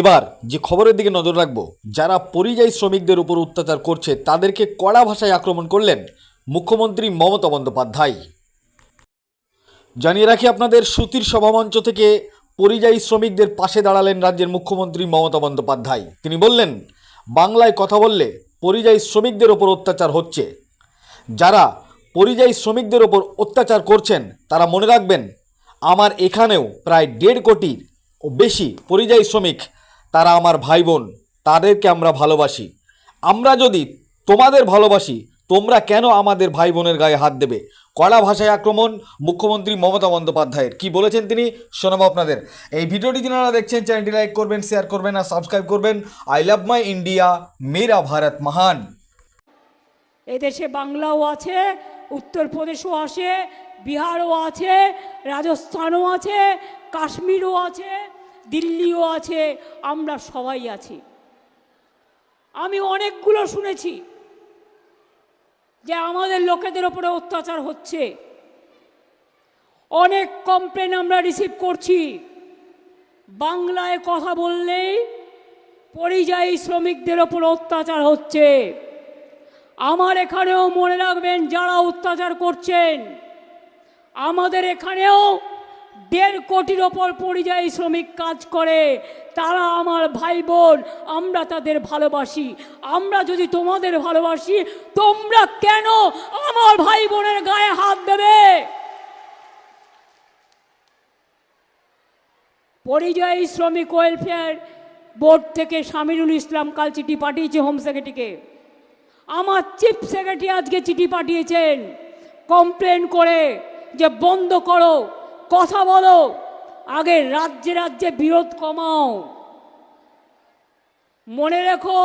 এবার যে খবরের দিকে নজর রাখব, যারা পরিযায়ী শ্রমিকদের উপর অত্যাচার করছে, তাদেরকে কড়া ভাষায় আক্রমণ করলেন মুখ্যমন্ত্রী মমতা বন্দ্যোপাধ্যায়। জানিয়ে রাখি আপনাদের, সুতির সভামঞ্চ থেকে পরিযায়ী শ্রমিকদের পাশে দাঁড়ালেন রাজ্যের মুখ্যমন্ত্রী মমতা বন্দ্যোপাধ্যায়। তিনি বললেন, বাংলায় কথা বললে পরিযায়ী শ্রমিকদের ওপর অত্যাচার হচ্ছে। যারা পরিযায়ী শ্রমিকদের ওপর অত্যাচার করছেন, তারা মনে রাখবেন, আমার এখানেও প্রায় দেড় কোটির ও বেশি পরিযায়ী শ্রমিক তারা আমার ভাই বোন তাদেরকে আমরা ভালোবাসি। আমরা যদি তোমাদের ভালোবাসি, তোমরা কেন আমাদের ভাই বোনের গায়ে হাত দেবে? কড়া ভাষায় আক্রমণ, মুখ্যমন্ত্রী মমতা বন্দ্যোপাধ্যায়ের। কি বলেছেন তিনি? শোনাবো আপনাদের। এই ভিডিওটি যারা দেখছেন, চ্যানেলটি লাইক করবেন, শেয়ার করবেন আর সাবস্ক্রাইব করবেন। আই লাভ মাই ইন্ডিয়া, মেরা ভারত মহান। এদেশে বাংলাও আছে, উত্তরপ্রদেশও আছে, বিহারও আছে, রাজস্থানও আছে, কাশ্মীরও আছে। দিল্লিও আছে, আমরা সবাই আছি। আমি অনেকগুলো শুনেছি যে আমাদের লোকেদের ওপরে অত্যাচার হচ্ছে। অনেক কমপ্লেন আমরা রিসিভ করছি। বাংলায় কথা বললেই পরিযায়ী শ্রমিকদের ওপর অত্যাচার হচ্ছে। আমার এখানেও মনে রাখবেন, যারা অত্যাচার করছেন, আমাদের এখানেও দেড় কোটির ওপর পরিযায়ী শ্রমিক কাজ করে, তারা আমার ভাই বোন আমরা তাদের ভালোবাসি। আমরা যদি তোমাদের ভালোবাসি, তোমরা কেন আমার ভাই বোনের গায়ে হাত দেবে? পরিযায়ী শ্রমিক ওয়েলফেয়ার বোর্ড থেকে শামিরুল ইসলাম কাল চিঠি পাঠিয়েছে হোম সেক্রেটারিকে আমার চিফ সেক্রেটারি আজকে চিঠি পাঠিয়েছেন। কমপ্লেন করে যে বন্ধ করো। কথা বলো। আগে রাজ্যে রাজ্যে বিরোধ কমাও। মনে রেখো,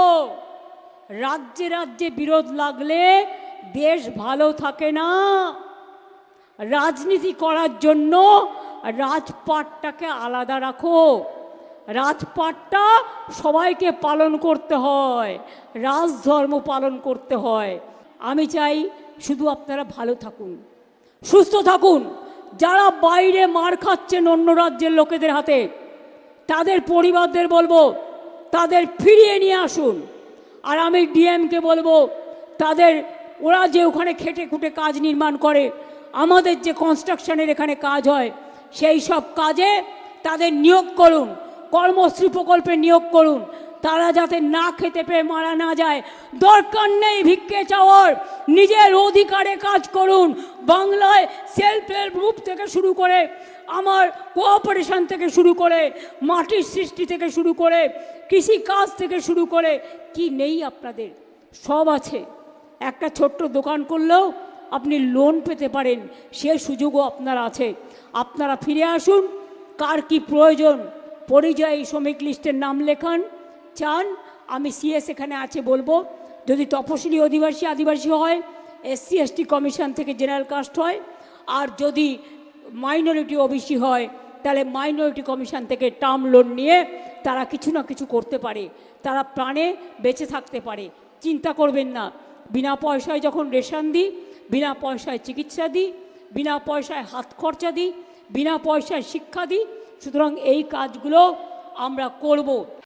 রাজ্যে রাজ্যে বিরোধ লাগলে দেশ ভালো থাকে না। রাজনীতি করার জন্য রাজপাটটাকে আলাদা রাখো। রাজপাটটা সবাইকে পালন করতে হয়, রাজধর্ম পালন করতে হয়। আমি চাই শুধু আপনারা ভালো থাকুন, সুস্থ থাকুন। যারা বাইরে মার খাচ্ছেন অন্য রাজ্যের লোকেদের হাতে, তাদের পরিবারদের বলব, তাদের ফিরিয়ে নিয়ে আসুন। আর আমি ডিএমকে বলব, তাদের, ওরা যে ওখানে খেটে খুঁটে কাজ নির্মাণ করে, আমাদের যে কনস্ট্রাকশনের এখানে কাজ হয়, সেই সব কাজে তাদের নিয়োগ করুন, কর্মশ্রী প্রকল্পে নিয়োগ করুন। তারা যাতে না খেতে পেয়ে মারা না যায়, দরকার নেই ভিক্ষে চাওয়ার। নিজের অধিকারে কাজ করুন। বাংলায় সেলফ হেল্প গ্রুপ থেকে শুরু করে, আমার কোঅপারেশন থেকে শুরু করে, মাটির সৃষ্টি থেকে শুরু করে কৃষি কাজ থেকে শুরু করে, কি নেই আপনাদের? সব আছে। একটা ছোট্ট দোকান করলেও আপনি লোন পেতে পারেন, সে সুযোগও আপনার আছে। আপনারা ফিরে আসুন, কার কি প্রয়োজন? পরিযায়ী শ্রমিক লিস্টের নাম লেখান, চান, আমি সিএস এখানে আছে বলব। যদি তপশিলি অধিবাসী, আদিবাসী হয় এসসি এসটি কমিশন থেকে জেনারেল কাস্ট হয়, আর যদি মাইনরিটি ওবিসি হয়, তাহলে মাইনরিটি কমিশন থেকে টার্ম লোন নিয়ে তারা কিছু না কিছু করতে পারে। তারা প্রাণে বেঁচে থাকতে পারে। চিন্তা করবেন না। বিনা পয়সায় যখন রেশন দিই, বিনা পয়সায় চিকিৎসা দিই, বিনা পয়সায় হাত খরচা দিই, বিনা পয়সায় শিক্ষা দিই, সুতরাং এই কাজগুলো আমরা করব।